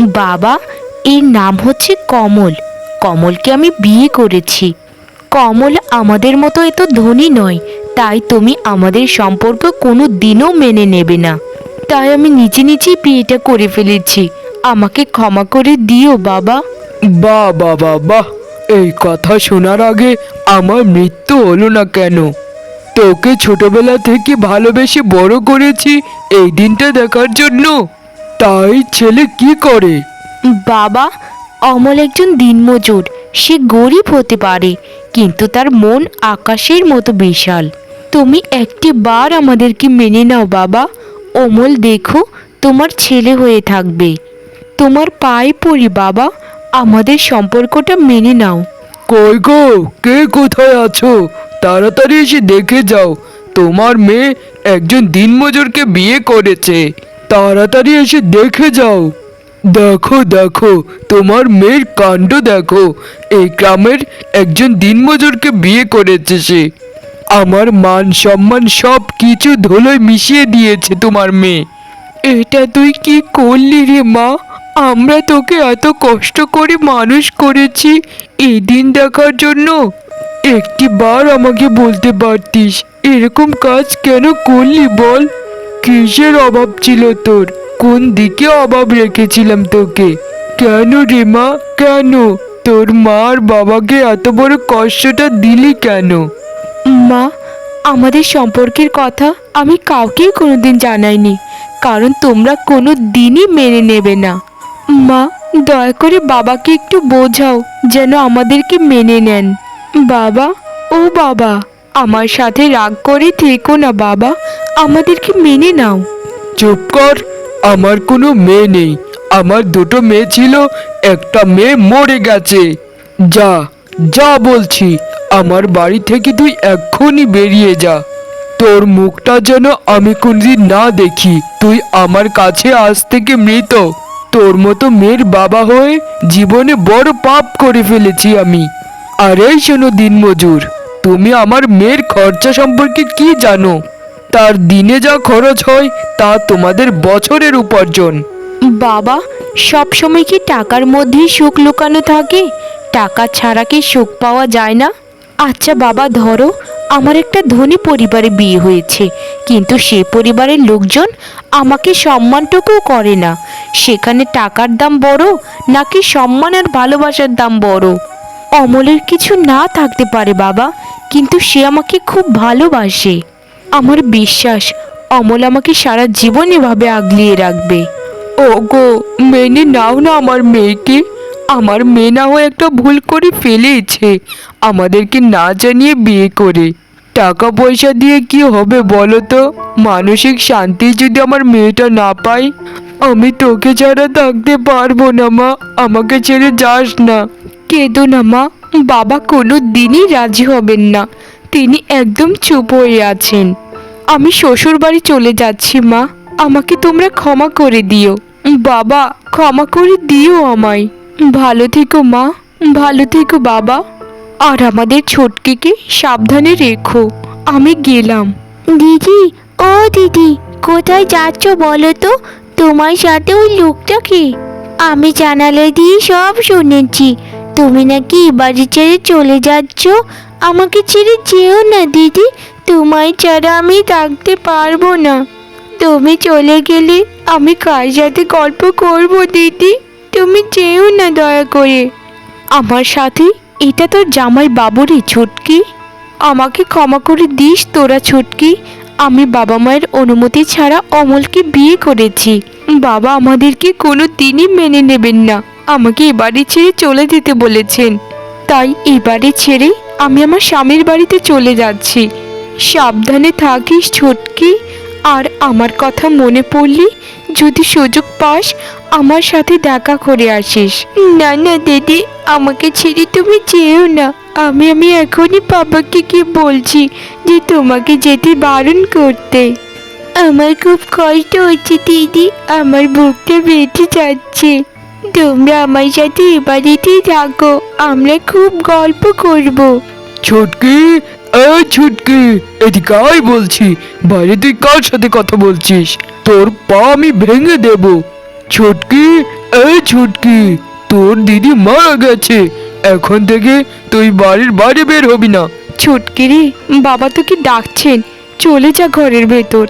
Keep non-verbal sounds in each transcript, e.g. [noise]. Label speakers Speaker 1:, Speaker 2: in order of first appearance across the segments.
Speaker 1: বাবা, এর নাম হচ্ছে কমল। কমলকে আমি বিয়ে করেছি। কমল আমাদের মতো এত ধনী নয়, তাই তুমি আমাদের সম্পর্ক কোনো দিনও মেনে নেবে না। তাই আমি নিজে নিজেই বিয়েটা করে ফেলেছি। আমাকে ক্ষমা করে দিও, বাবা।
Speaker 2: বা বাবা বাহ। এই কথা শোনার আগে আমার মৃত্যু হলো না কেন? তোকে ছোটবেলা থেকে ভালোবেসে বড় করেছি এই দিনটা দেখার জন্য। তাই ছেলে কি করে?
Speaker 1: বাবা অমল একজন দিনমজুর। সে গরিব হতে পারে কিন্তু তার মন আকাশের মতো বিশাল। তুমি একটি বার আমাদেরকে মেনে নাও বাবা। অমল দেখো তোমার ছেলে হয়ে থাকবে। তোমার পায়ে পড়ি বাবা আমাদের সম্পর্কটা মেনে নাও।
Speaker 2: কই গো? কে কোথায় আছো? তাড়াতাড়ি এসে দেখে যাও, তোমার মেয়ে একজন দিনমজুরকে বিয়ে করেছে। তাড়াতাড়ি এসে দেখে যাও। দেখো দেখো, তোমার মেয়ের কাণ্ড দেখো। এই গ্রামের একজন দিনমজুরকে বিয়ে করেছে সে। আমার মান সম্মান সব কিছু ধুলোয় মিশিয়ে দিয়েছে তোমার মেয়ে। এটা তুই কি করলি রে মা? আমরা তোকে এত কষ্ট করে মানুষ করেছি, এই দিন দেখার জন্য। একটি বার আমাকে বলতে পারতিস, এরকম কাজ কেন করলি বল? কিসের অভাব ছিল তোর? কোন দিকে অভাব রেখেছিলাম তোকে? কেন রে মা, কেন? তোর মার বাবাকে এত বড় কষ্টটা দিলি কেন?
Speaker 1: মা, আমাদের সম্পর্কের কথা আমি কাউকেই কোনোদিন জানাইনি, কারণ তোমরা কোনো দিনই মেনে নেবে না। মা, দয়া করে বাবাকে একটু বোঝাও যেন আমাদেরকে মেনে নেন। বাবা, ও বাবা, আমার সাথে রাগ করে থেকো না বাবা, আমাদেরকে মেনে নাও।
Speaker 2: চুপ কর, আমার কোনো মেয়ে নেই। আমার দুটো মেয়ে ছিল, একটা মেয়ে মরে গেছে। যা যা বলছি, আমার বাড়ি থেকে তুই এক্ষুনি বেরিয়ে যা। তোর মুখটা যেন আমি কোনদিন না দেখি, তুই আমার কাছে আজ থেকে মৃত। তোর মতো মেয়ের বাবা হয়ে জীবনে বড় পাপ করে ফেলেছি আমি। আর এই শোনো দিনমজুর, তুমি আমার মেয়ের খরচা সম্পর্কে কি জানো? তার দিনে যা খরচ হয় তা তোমাদের বছরের উপার্জন।
Speaker 1: বাবা, সব সময় কি টাকার মধ্যেই সুখ লুকানো থাকে? টাকা ছাড়া কি সুখ পাওয়া যায় না? আচ্ছা বাবা, ধরো আমার একটা ধনী পরিবারে বিয়ে হয়েছে, কিন্তু সে পরিবারের লোকজন আমাকে সম্মানটুকু করে না। সেখানে টাকার দাম বড় নাকি সম্মান আর ভালোবাসার দাম বড়? অমলের কিছু না থাকতে পারে বাবা, কিন্তু সে আমাকে খুব ভালোবাসে। আমার বিশ্বাস, অমল আমাকে সারা জীবন এভাবে আগলিয়ে রাখবে।
Speaker 2: ও গো মেনে নাও না আমার মেয়েকে। আমার মেয়ে না হয়ে একটা ভুল করে ফেলেছে। আমাদেরকে না জানিয়ে বিয়ে করে। টাকা পয়সা দিয়ে কি হবে বলো তো? মানসিক শান্তি যদি আমার মেয়েটা না পায়, আমি তোকে ছাড়া থাকতে পারব না মা। আমাকে ছেড়ে যাস না।
Speaker 1: কেঁদো না মা। বাবা কোনো দিনই রাজি হবেন না। তিনি একদম চুপ হয়ে আছেন। আমি শ্বশুর বাড়ি চলে যাচ্ছি মা। আমাকে তোমরা ক্ষমা করে দিও। বাবা, ক্ষমা করে দিও আমায়। ভালো থেকো মা, ভালো থেকো বাবা। আর আমাদের ছোটকিকে সাবধানে রেখো। আমি গেলাম।
Speaker 3: দিদি, ও দিদি, কোথায় যাচ্ছ বলো তো? তোমার সাথে ওই লোকটা কি আমি জানালে দিয়ে সব শুনেছি। তুমি নাকি বাড়ি ছেড়ে চলে যাচ্ছ? আমাকে ছেড়ে যেও না দিদি। তোমায় ছাড়া আমি থাকতে পারব না। তুমি চলে গেলে আমি কার সাথে গল্প করব দিদি? তুমি যেও না দয়া করে।
Speaker 1: আমার সাথে এটা তোর জামাই বাবুরই ছুটকি। আমাকে ক্ষমা করে দিস তোরা ছুটকি। আমি বাবা মায়ের অনুমতি ছাড়া অমলকে বিয়ে করেছি। বাবা আমাদেরকে কোনো দিনই মেনে নেবেন না। আমাকে এবারে ছেড়ে চলে যেতে বলেছেন। তাই এবারে ছেড়ে আমি আমার স্বামীর বাড়িতে চলে যাচ্ছি। সাবধানে থাকিস ছুটকি। আর আমার কথা মনে পড়লি যদি সুযোগ পাস, আমার সাথে দেখা করে আসিস।
Speaker 3: না না, দিদি, আমাকে ছেড়ে তুমি যেও না। আমি আমি এখনই বাবাকে কি বলছি যে তোমাকে যেতে বারণ করতে। আমার খুব কষ্ট হচ্ছে, দিদি। আমার বুকটা বেঁধে যাচ্ছে। তোমরা আমার সাথে এ বাড়িতেই থাকো। আমরা খুব গল্প করব।
Speaker 2: ছুটকি এই ছুটকি এদিকে আয় বলছি, বাইরে তুই কার সাথে কথা বলছিস? তোর পা আমি ভেঙে দেব। ছুটকি, এই ছুটকি, তোর দিদি মারা গেছে। এখন থেকে তুই বাড়ির বাইরে বের হবি না।
Speaker 1: ছুটকিরি বাবা তোকে ডাকছেন। চলে যা ঘরের ভেতর।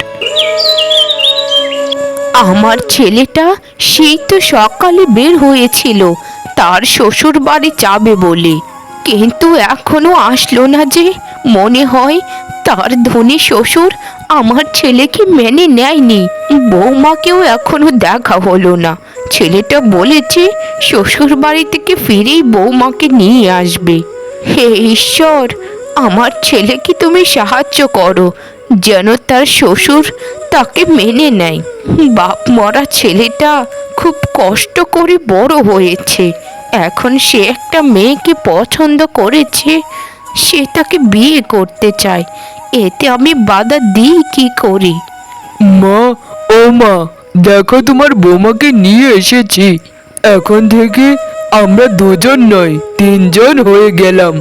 Speaker 1: আমার ছেলেটা সেই তো সকালে বের হয়েছিল। তার শ্বশুর বাড়ি যাবে বলে। কিন্তু এখনও আসলো না যে। মনে হয় তার ধনী শ্বশুর আমার ছেলেকে মেনে নেয়নি। বৌমাকেও এখনও দেখা হলো না। ছেলেটা বলেছে শ্বশুর বাড়ি থেকে ফিরেই বৌমাকে নিয়ে আসবে। হে ঈশ্বর, আমার ছেলেকে তুমি সাহায্য করো। যেন তার শ্বশুর তাকে মেনে নেয়। বাপ মরা ছেলেটা খুব কষ্ট করে বড় হয়েছে। এখন সে একটা মেয়েকে পছন্দ করেছে, সে তাকে বিয়ে করতে চায়। এতে আমি বাধা দিই কি করি?
Speaker 2: মা, ও মা, দেখো তোমার বৌমাকে নিয়ে এসেছি। এখন থেকে আমরা দুজন নয় তিনজন হয়ে গেলাম।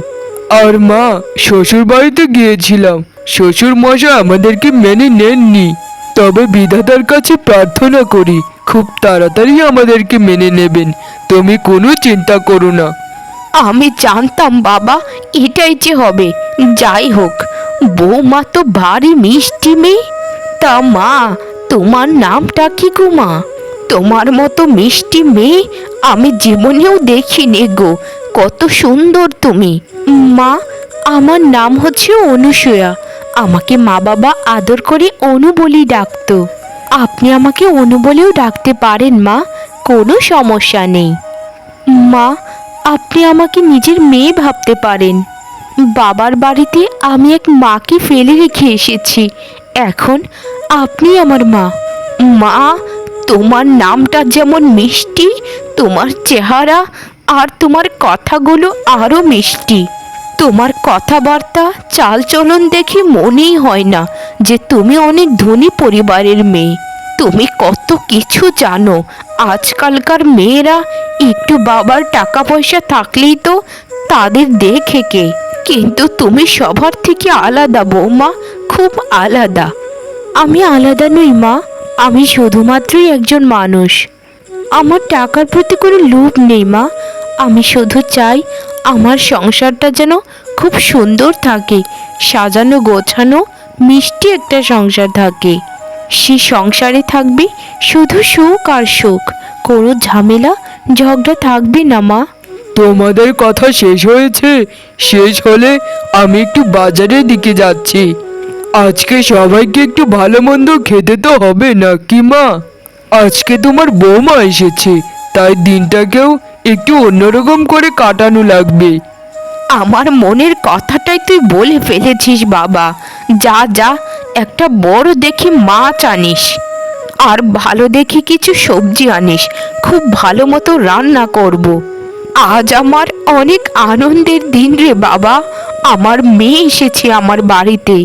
Speaker 2: আর মা শ্বশুর বাড়িতে গিয়েছিলাম। শ্বশুর মশাই আমাদেরকে মেনে নেননি। তবে বিধাতার কাছে প্রার্থনা করি, খুব তাড়াতাড়ি আমাদেরকে মেনে নেবেন। তুমি কোনো চিন্তা করো না।
Speaker 1: আমি জানতাম বাবা, এটাই যে হবে। যাই হোক, বৌমা তো ভারী মিষ্টি মেয়ে। তা মা, তোমার নামটা কি গো মা? তোমার মতো মিষ্টি মেয়ে আমি জীবনেও দেখিনি গো। কত সুন্দর তুমি। মা, আমার নাম হচ্ছে অনুসূয়া। আমাকে মা বাবা আদর করে অনু বলেই ডাকতো। আপনি আমাকে অনু বলেও ডাকতে পারেন, মা। কোনো সমস্যা নেই। মা, আপনি আমাকে নিজের মেয়ে ভাবতে পারেন। বাবার বাড়িতে আমি এক মাকে ফেলে রেখে এসেছি। এখন আপনি আমার মা। মা, তোমার নামটা যেমন মিষ্টি, তোমার চেহারা আর তোমার কথাগুলো আরও মিষ্টি। তোমার কথাবার্তা, চালচলন দেখে মনেই হয় না যে তুমি অনেক ধনী পরিবারের মেয়ে। তুমি কত কিছু জানো। আজকালকার মেয়েরা একটু বাবার টাকা পয়সা থাকলেই তো তাদের দেখে কে। কিন্তু তুমি সবার থেকে আলাদা বৌমা, খুব আলাদা। আমি আলাদা নই মা, আমি শুধুমাত্রই একজন মানুষ। আমার টাকার প্রতি কোনো লোভ নেই মা। আমি শুধু চাই আমার সংসারটা যেন খুব সুন্দর থাকে, সাজানো, গোছানো, মিষ্টি একটা সংসার থাকে। সে সংসারে থাকবে শুধু সুখ আর সুখ, কোনো ঝামেলা, ঝগড়া থাকবে না, মা।
Speaker 2: তোমাদের কথা শেষ হয়েছে, শেষ হলে আমি একটু বাজারের দিকে যাচ্ছি। আজকে সবাইকে একটু ভালো মন্দ খেতে তো হবে না কি মা? আজকে তোমার বৌমা এসেছে তাই দিনটাকেও একটু অন্যরকম করে কাটানো লাগবে।
Speaker 1: আমার মনের কথাটাই তুই বলে ফেলেছিস, বাবা। যা যা, একটা বড় দেখে মাছ আনিস। আর ভালো দেখে কিছু সবজি আনিস। খুব ভালো মতো রান্না করব। আজ আমার অনেক আনন্দের দিন রে, বাবা। আমার মেয়ে এসেছে আমার বাড়িতে।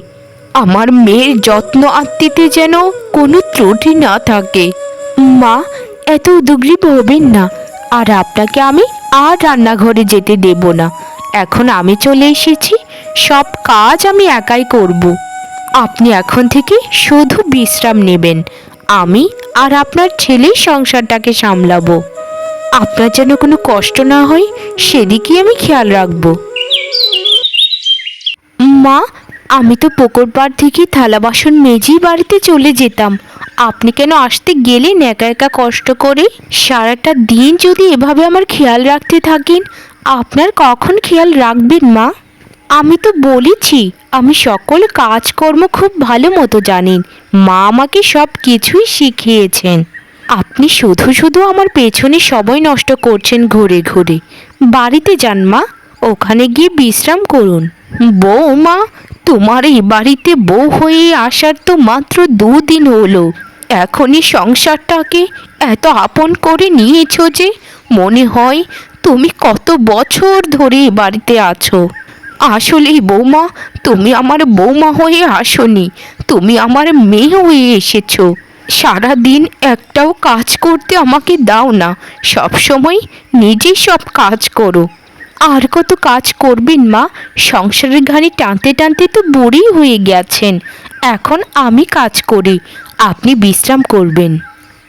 Speaker 1: আমার মেয়ের যত্ন আত্মীতে যেন কোনো ত্রুটি না থাকে। মা এত উদগ্রীব হবেন না। আর আপনাকে আমি আর রান্নাঘরে যেতে দেব না। এখন আমি চলে এসেছি, সব কাজ আমি একাই করব। আপনি এখন থেকে শুধু বিশ্রাম নেবেন। আমি আর আপনার ছেলেই সংসারটাকে সামলাবো। আপনার যেন কোনো কষ্ট না হয়, সেদিকেই আমি খেয়াল রাখব। মা আমি তো পুকুর পাড় থেকে থালা বাসন মেজেই বাড়িতে চলে যেতাম। আপনি কেন আসতে গেলেন একা একা কষ্ট করে? সারাটা দিন যদি এভাবে আমার খেয়াল রাখতে থাকেন, আপনার কখন খেয়াল রাখবেন, মা? আমি তো বলেছি, আমি সকল কাজকর্ম খুব ভালো মতো জানেন। মা আমাকে সব কিছুই শিখিয়েছেন। আপনি শুধু শুধু আমার পেছনে সময় নষ্ট করছেন ঘুরে ঘুরে। বাড়িতে যান, মা। ওখানে গিয়ে বিশ্রাম করুন। বউ মা তোমার এই বাড়িতে বউ হয়ে আসার তো মাত্র দুদিন হলো। এখনই সংসারটাকে এত আপন করে নিয়েছো যে, মনে হয় তুমি কত বছর ধরে এ বাড়িতে আছো। আসলেই বৌমা, তুমি আমার বৌমা হয়ে আসনি, তুমি আমার মেয়ে হয়ে এসেছ। সারা দিন একটাও কাজ করতে আমাকে দাও না সব সময় নিজেই সব কাজ করো। আর কত কাজ করবেন, মা? সংসারের ঘানি টানতে টানতে তো বুড়ি হয়ে গেছেন। এখন আমি কাজ করি, আপনি বিশ্রাম করবেন।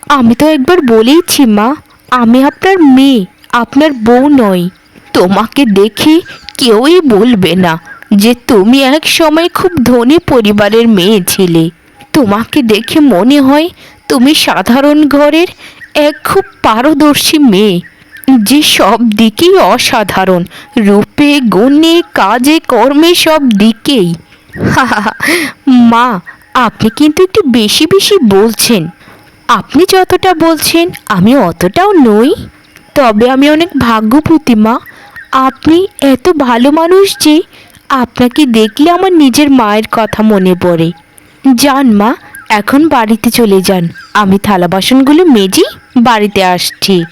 Speaker 1: আমি তো একবার বলেইছি, মা, আমি আপনার মেয়ে, আপনার বউ নই। তোমাকে দেখে কেউই বলবে না যে তুমি এক সময় খুব ধনী পরিবারের মেয়ে ছিলে। তোমাকে দেখে মনে হয় তুমি সাধারণ ঘরের এক খুব পারদর্শী মেয়ে। যে সব দিকেই অসাধারণ, রূপে, গুণে, কাজে, কর্মে সব দিকেই। [laughs] মা, আপনি কিন্তু একটু বেশি বেশি বলছেন। আপনি যতটা বলছেন, আমি অতটাও নই। তবে আমি অনেক ভাগ্যবতী, মা। আপনি এত ভালো মানুষ যে আপনাকে দেখলে আমার নিজের মায়ের কথা মনে পড়ে। যান, মা, এখন বাড়িতে চলে যান। আমি থালা বাসনগুলো মেজি বাড়িতে আসছি।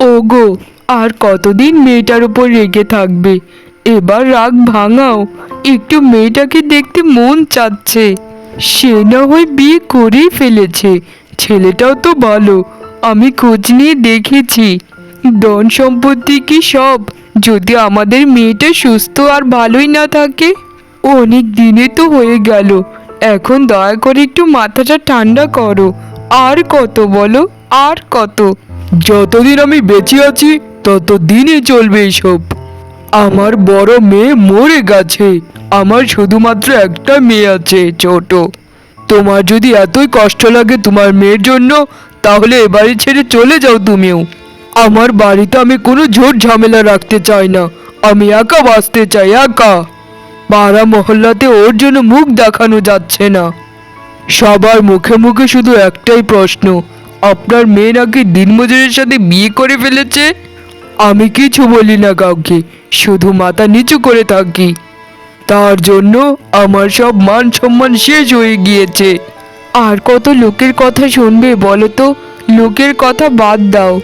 Speaker 2: ওগো, আর কতদিন মেয়েটার উপর রেগে থাকবে? এবার রাগ ভাঙাও। একটু মেয়েটাকে দেখতে মন চাচ্ছে। সে না হয় বিয়ে করেই ফেলেছে। ছেলেটাও তো ভালো, আমি খোঁজ নিয়ে দেখেছি। ধন সম্পত্তি কি সব? যদি আমাদের মেয়েটা সুস্থ আর ভালোই না থাকে? অনেক দিনে তো হয়ে গেল। এখন দয়া করে একটু মাথাটা ঠান্ডা করো। আর কত বলো? আর কত? যতদিন আমি বেঁচে আছি, ততদিনই চলবে এসব। আমার বড় মেয়ে মরে গেছে। আমার শুধুমাত্র একটা মেয়ে আছে, ছোট। তোমার যদি এতই কষ্ট লাগে তোমার মেয়ের জন্য, তাহলে এ বাড়ি ছেড়ে চলে যাও তুমিও। আমার বাড়িতে আমি কোনো ঝোট ঝামেলা রাখতে চাই না। আমি একা বাঁচতে চাই, একা। পাড়া মহল্লাতে ওর জন্য মুখ দেখানো যাচ্ছে না। সবার মুখে মুখে শুধু একটাই প্রশ্ন আপনার মেয়ে নাকি দিনমজুরের সাথে বিয়ে করে ফেলেছে? আমি কিছু বলি না কাউকে, শুধু মাথা নিচু করে থাকি। তার জন্য আমার সব মান সম্মান শেষ হয়ে গিয়েছে। আর কত লোকের কথা শুনবে বলো তো? লোকের কথা বাদ দাও।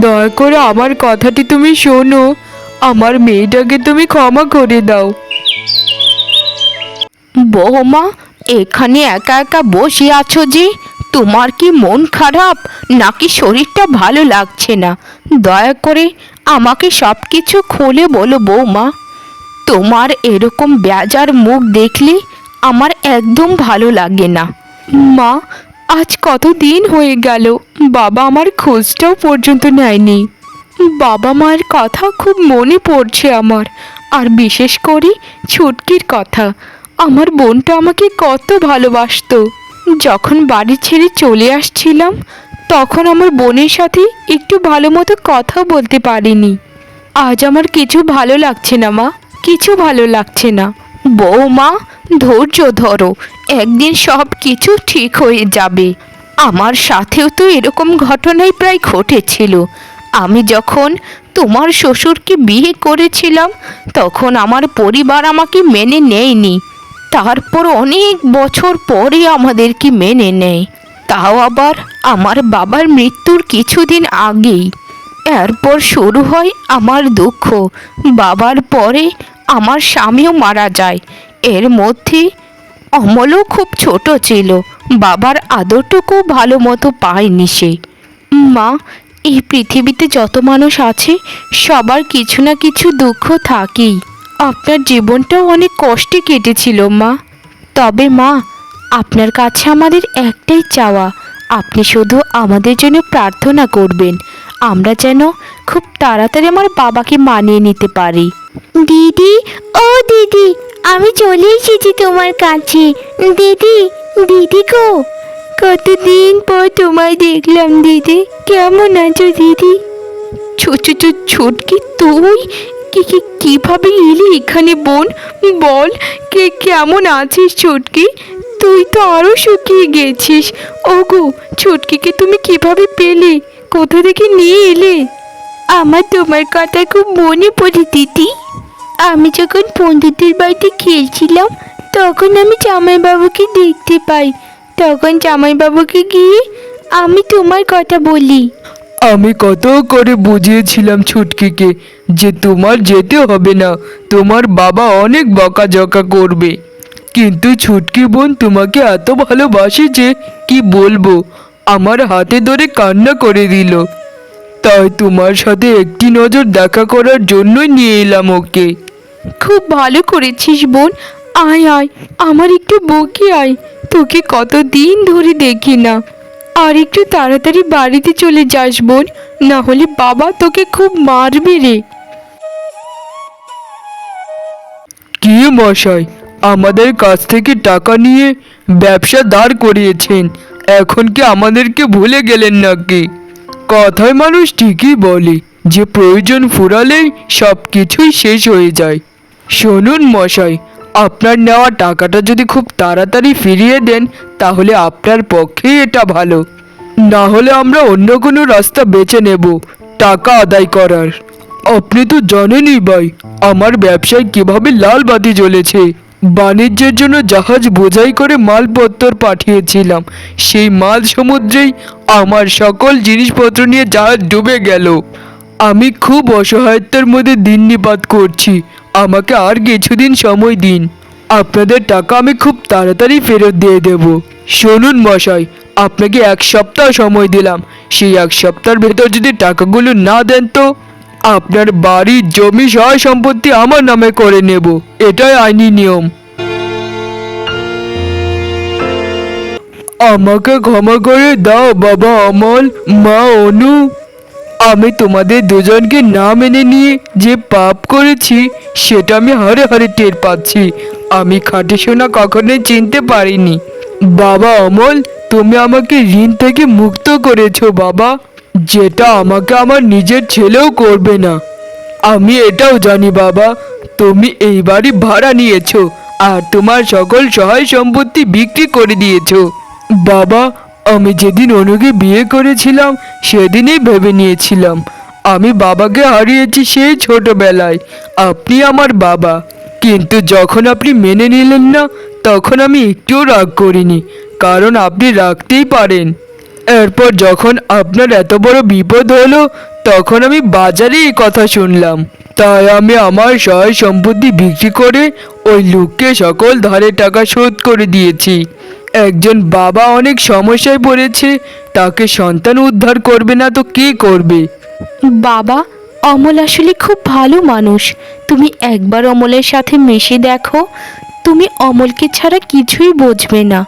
Speaker 2: দয়া করে আমার কথাটি তুমি শোনো। আমার মেয়েটাকে তুমি ক্ষমা করে দাও।
Speaker 1: বৌমা, এখানে একা একা বসে আছো যে? তোমার কি মন খারাপ? নাকি শরীরটা ভালো লাগছে না? দয়া করে আমাকে সব কিছু খুলে বলো বৌমা। তোমার এরকম বেজার মুখ দেখলে আমার একদম ভালো লাগে না। মা, আজ কত দিন হয়ে গেল? বাবা আমার খোঁজটাও পর্যন্ত নেয়নি। বাবা মায়ের কথা খুব মনে পড়ছে আমার। আর বিশেষ করে ছুটকির কথা। আমার বোনটা আমাকে কত ভালোবাসতো। যখন বাড়ি ছেড়ে চলে আসছিলাম, তখন আমার বোনের সাথে একটু ভালো মতো কথা বলতে পারিনি। আজ আমার কিছু ভালো লাগছে না, মা। কিছু ভালো লাগছে না। বৌমা ধৈর্য ধরো। একদিন সব কিছু ঠিক হয়ে যাবে। আমার সাথেও তো এরকম ঘটনাই প্রায় ঘটেছিল। আমি যখন তোমার শ্বশুরকে বিয়ে করেছিলাম, তখন আমার পরিবার আমাকে মেনে নেয়নি। তারপর অনেক বছর পরে আমাদেরকে মেনে নেয়। তাও আবার আমার বাবার মৃত্যুর কিছুদিন আগেই। এরপর শুরু হয় আমার দুঃখ। বাবার পরে আমার স্বামীও মারা যায়। এর মধ্যে অমলও খুব ছোট ছিল। বাবার আদরটুকু ভালো মতো পায়নি সে। মা, এই পৃথিবীতে যত মানুষ আছে, সবার কিছু না কিছু দুঃখ থাকেই। আপনার জীবনটাও অনেক কষ্টে কেটেছিল মা। তবে মা আপনার কাছে আমাদের একটাই চাওয়া আপনি শুধু আমাদের জন্য প্রার্থনা করবেন আমরা যেন খুব তাড়াতাড়ি আমার বাবাকে মানিয়ে নিতে পারি।
Speaker 3: দিদি ও দিদি আমি চলে এসেছি তোমার কাছে। দিদি দিদি গো কতদিন পর তোমায় দেখলাম দিদি কেমন আছো দিদি?
Speaker 1: ছোট ছোট ছুটকি তুই কি কি, কীভাবে এলি এখানে বোন? বল, কে, কেমন আছিস ছুটকি? তুই তো আরও শুকিয়ে গেছিস। ওগো, ছুটকিকে তুমি কীভাবে পেলে? কোথা থেকে নিয়ে এলে?
Speaker 3: আমার তোমার কথা খুব মনে পড়ে, দিদি। আমি যখন বন্ধুদের বাড়িতে খেলছিলাম তখন আমি জামাইবাবুকে দেখতে পাই। তখন জামাইবাবুকে গিয়ে আমি তোমার কথা বলি।
Speaker 2: আমি কত করে বুঝিয়েছিলাম ছুটকিকে যে তোমার যেতে হবে না, তোমার বাবা অনেক বকাঝকা করবে। কিন্তু ছুটকি বোন তোমাকে এত ভালোবাসে যে কি বলব, আমার হাতে ধরে কান্না করে দিল। তাই তোমার সাথে একটি নজর দেখা করার জন্যই নিয়ে এলাম ওকে।
Speaker 1: খুব ভালো করেছিস বোন, আয় আয়, আমার একটু বকে আয়, তোকে কতদিন ধরে দেখি না। আর একটু তাড়াতাড়ি বাড়িতে চলে যাস বোন, না হলে বাবা তোকে খুব মারবে রে।
Speaker 2: কি মশাই, আমাদের কাছ থেকে টাকা নিয়ে ব্যবসা দাঁড় করিয়েছেন, এখন কি আমাদেরকে ভুলে গেলেন নাকি? কথায় মানুষ ঠিকই বলে, যে প্রয়োজন ফুরালেই সব কিছুই শেষ হয়ে যায়। শুনুন মশাই আপনার নেওয়া টাকাটা যদি খুব তাড়াতাড়ি ফিরিয়ে দেন, তাহলে আপনার পক্ষেই এটা ভালো। না হলে আমরা অন্য কোনো রাস্তা বেছে নেব, টাকা আদায় করার। আপনি তো জানেনই ভাই, আমার ব্যবসায় কীভাবে লাল বাতি জ্বলেছে। বাণিজ্যের জন্য জাহাজ বোঝাই করে মালপত্র পাঠিয়েছিলাম, সেই মাল সমুদ্রেই আমার সকল জিনিসপত্র নিয়ে জাহাজ ডুবে গেল। আমি খুব অসহায়তার মধ্যে দিন নিপাত করছি আমাকে আর কিছুদিন সময় দিন। আপনাদের টাকা আমি খুব তাড়াতাড়ি ফেরত দিয়ে দেব। শুনুন মশাই, আপনাকে এক সপ্তাহ সময় দিলাম। সেই এক সপ্তাহের ভেতর যদি টাকাগুলো না দেন তো? আপনার বাড়ি জমি সহায় সম্পত্তি আমার নামে করে নেব। এটাই আইনি নিয়ম। আমাকে ক্ষমা করে দাও বাবা অমল, মা অনু। আমি তোমাদের দুজনকে না মেনে নিয়ে যে পাপ করেছি, সেটা আমি হারে হারে টের পাচ্ছি। আমি খাঁটি সোনা কখনোই চিনতে পারিনি। বাবা অমল, তুমি আমাকে ঋণ থেকে মুক্ত করেছ বাবা। যেটা আমাকে আমার নিজের ছেলেও করবে না। আমি এটাও জানি বাবা, তুমি এই বাড়ি ভাড়া নিয়েছো আর তোমার সকল সহায় সম্পত্তি বিক্রি করে দিয়েছ। বাবা আমি যেদিন অনুকে বিয়ে করেছিলাম, সেদিনই ভেবে নিয়েছিলাম। আমি বাবাকে হারিয়েছি সেই ছোটবেলায়। আপনি আমার বাবা। কিন্তু যখন আপনি মেনে নিলেন না, তখন আমি একটুও রাগ করিনি, কারণ আপনি রাখতেই পারেন। এরপর যখন আপনার এত বড় বিপদ হলো, তখন আমি বাজারে এই কথা শুনলাম। তাই আমি আমার সহায় সম্পত্তি বিক্রি করে ওই লোককে সকল ধারে টাকা শোধ করে দিয়েছি। একজন বাবা অনেক সমস্যায় পড়েছে, তাকে সন্তান উদ্ধার করবে না তো কে করবে?
Speaker 1: বাবা, অমল আসলে খুব ভালো মানুষ। তুমি একবার অমলের সাথে মেশে দেখো। তুমি অমলকে ছাড়া কিছুই বুঝবে না।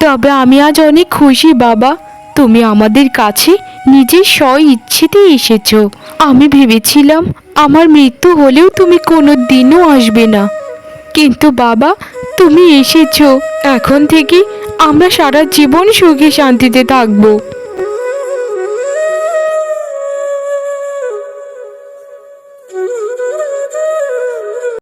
Speaker 1: তবে আমি আজ অনেক খুশি, বাবা। তুমি আমাদের কাছে নিজের স্ব ইচ্ছেতে এসেছ। আমি ভেবেছিলাম, আমার মৃত্যু হলেও তুমি কোনো দিনও আসবে না। কিন্তু বাবা, তুমি এসেছ। এখন থেকে আমরা সারা জীবন সুখে শান্তিতে থাকব।